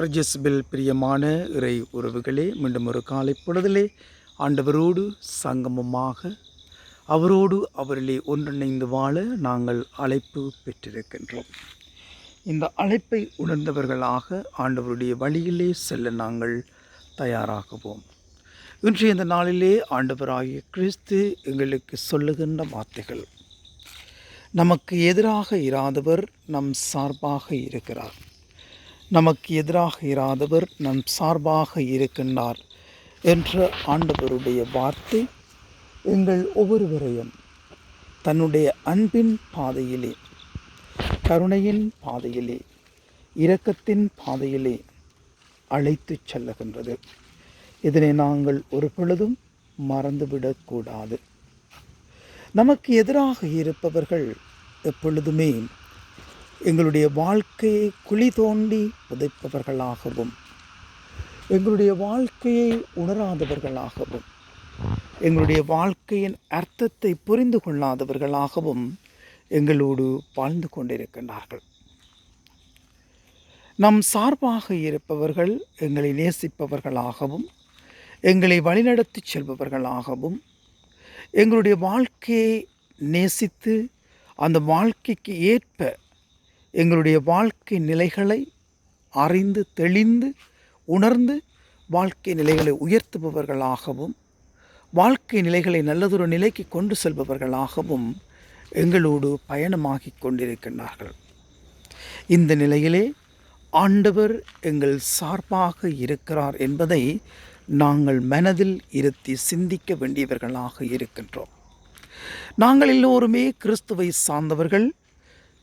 ரஜஸ்பில் பிரியமான இறை உறவுகளே மீண்டும் ஒரு காலை பொழுதிலே ஆண்டவரோடு சங்கமமாக அவரோடு அவரிலே ஒன்றிணைந்து வாழ நாங்கள் அழைப்பு பெற்றிருக்கின்றோம். இந்த அழைப்பை உணர்ந்தவர்களாக ஆண்டவருடைய வழியிலே செல்ல நாங்கள் தயாராகுவோம். இன்றைய இந்த நாளிலே ஆண்டவராகிய கிறிஸ்து எங்களுக்கு சொல்லுகின்ற வார்த்தைகள் நமக்கு எதிராக இராதவர் நம் சார்பாக இருக்கிறார். நமக்கு எதிராக இராதவர் நம் சார்பாக இருக்கின்றார் என்ற ஆண்டவருடைய வார்த்தை எங்கள் ஒவ்வொருவரையும் தன்னுடைய அன்பின் பாதையிலே கருணையின் பாதையிலே இரக்கத்தின் பாதையிலே அழைத்து செல்லுகின்றது. இதனை நாங்கள் ஒரு பொழுதும் மறந்துவிடக்கூடாது. நமக்கு எதிராக இருப்பவர்கள் எப்பொழுதுமே எங்களுடைய வாழ்க்கையை குழி தோண்டி புதைப்பவர்களாகவும் எங்களுடைய வாழ்க்கையை உணராதவர்களாகவும் எங்களுடைய வாழ்க்கையின் அர்த்தத்தை புரிந்து கொள்ளாதவர்களாகவும் எங்களோடு வாழ்ந்து கொண்டிருக்கின்றார்கள். நம் சார்பாக இருப்பவர்கள் எங்களை நேசிப்பவர்களாகவும் எங்களை வழிநடத்தி செல்பவர்களாகவும் எங்களுடைய வாழ்க்கையை நேசித்து அந்த வாழ்க்கைக்கு ஏற்ப எங்களுடைய வாழ்க்கை நிலைகளை அறிந்து தெளிந்து உணர்ந்து வாழ்க்கை நிலைகளை உயர்த்துபவர்களாகவும் வாழ்க்கை நிலைகளை நல்லதொரு நிலைக்கு கொண்டு செல்பவர்களாகவும் எங்களோடு பயணமாகி கொண்டிருக்கின்றார்கள். இந்த நிலையிலே ஆண்டவர் எங்கள் சார்பாக இருக்கிறார் என்பதை நாங்கள் மனதில் இருத்தி சிந்திக்க வேண்டியவர்களாக இருக்கின்றோம். நாங்கள் எல்லோருமே கிறிஸ்துவை சார்ந்தவர்கள்.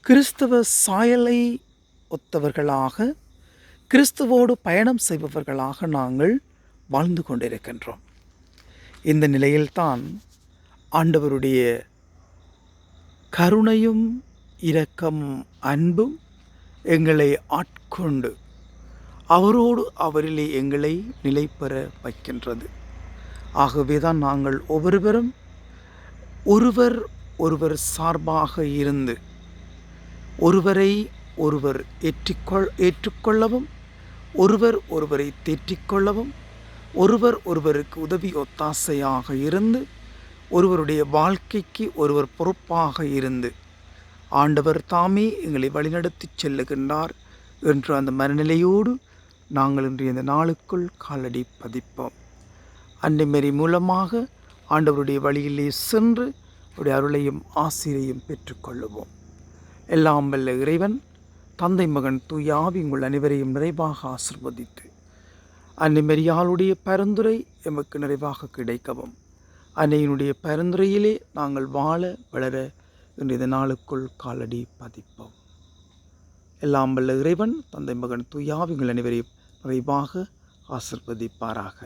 கிறிஸ்தவ சாயலை ஒத்தவர்களாக கிறிஸ்துவோடு பயணம் செய்பவர்களாக நாங்கள் வாழ்ந்து கொண்டிருக்கின்றோம். இந்த நிலையில்தான் ஆண்டவருடைய கருணையும் இரக்கம் அன்பும் எங்களை ஆட்கொண்டு அவரோடு அவரிலே எங்களை நிலைப்பெற வைக்கின்றது. ஆகவே தான் நாங்கள் ஒவ்வொருவரும் ஒருவர் ஒருவர் சார்பாக இருந்து ஒருவரை ஒருவர் ஏற்றுக்கொள் ஏற்றுக்கொள்ளவும் ஒருவர் ஒருவரை தேற்றிக்கொள்ளவும் ஒருவர் ஒருவருக்கு உதவி ஒத்தாசையாக இருந்து ஒருவருடைய வாழ்க்கைக்கு ஒருவர் பொறுப்பாக இருந்து. ஆண்டவர் தாமே எங்களை வழிநடத்தி செல்லுகின்றார் என்ற அந்த மனநிலையோடு நாங்கள் இன்று இந்த நாளுக்குள் காலடி பதிப்போம். அன்னைமரி மூலமாக ஆண்டவருடைய வழியிலே சென்று அவருடைய அருளையும் ஆசிரியையும் பெற்றுக்கொள்ளுவோம். எல்லாம் வல்ல இறைவன் தந்தை மகன் தூயாவி உங்கள் அனைவரையும் நிறைவாக ஆசிர்வதித்து அன்னைமரியாளுடைய பரிந்துரை எமக்கு நிறைவாக கிடைக்கவும். அன்னையினுடைய பரிந்துரையிலே நாங்கள் வாழ வளர இன்றைய நாளுக்குள் காலடி பதிப்போம். எல்லாம் வல்ல இறைவன் தந்தை மகன் தூயாவி உங்கள் அனைவரையும் நிறைவாக ஆசிர்வதிப்பாராக.